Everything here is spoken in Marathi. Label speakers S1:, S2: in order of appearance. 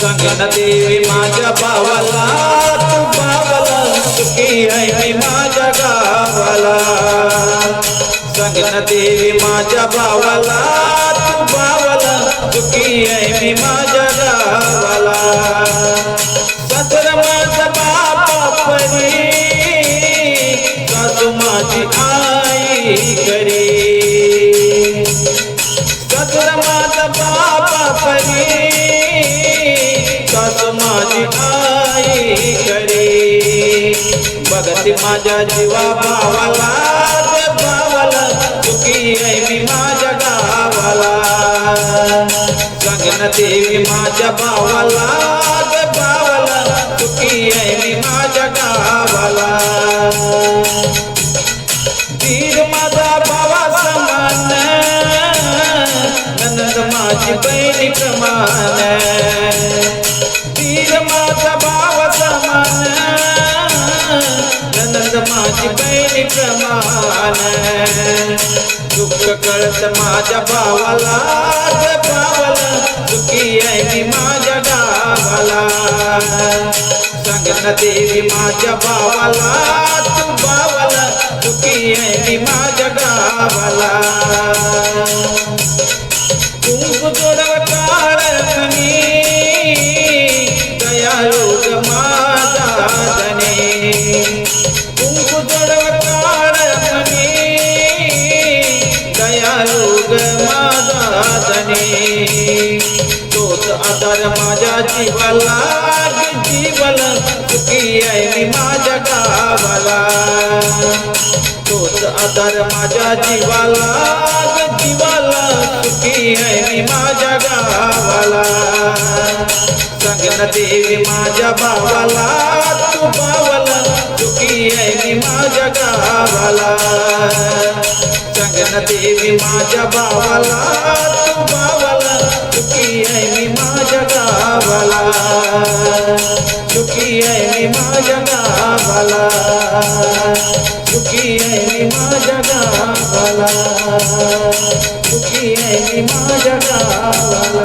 S1: सांगन देवी माझ्या भावाला तू भावाला सुखी आहे माझ्या गावाला. सांगन देवी माझ्या भावाला तू भावाला सुखी आहे मी माझ्या गावाला. सदर माझा बापा परी सासू माझी आई करी परी सासू माझी आई करी? बघती माझ्या जीवा भावाला भावाला चुकी आहे मी माझ्या गावाला. सांगन देवी माझ्या भावाला भावाला चुकी आहे मी माझ्या माझी बहिणी प्रमाण तीर माझा भाव समान. नंद माझी बहिणी प्रमाण. दुःख कळत माझ्या भावाला भावाला दुखी आहे मी माझ्या गावाला. सांगन देवी माझ्या भावाला तू भावाला दुखी आहे मी माझ्या गावाला. आधार माझ्या जीवाला ग सुखी आहे मी माझ्या गावाला तोच आधार माझ्या जीवाला जीवाला सुखी आहे मी माझ्या गावाला. सांगन देवी माझ्या भावाला तू भावाला सुखी आहे मी माझ्या गावाला. सांगन देवी माझ्या भावाला सुखी आहे मी माझ्या गावाला सुखी आहे मी माझ्या गावाला सुखी आहे मी माझ्या गावाला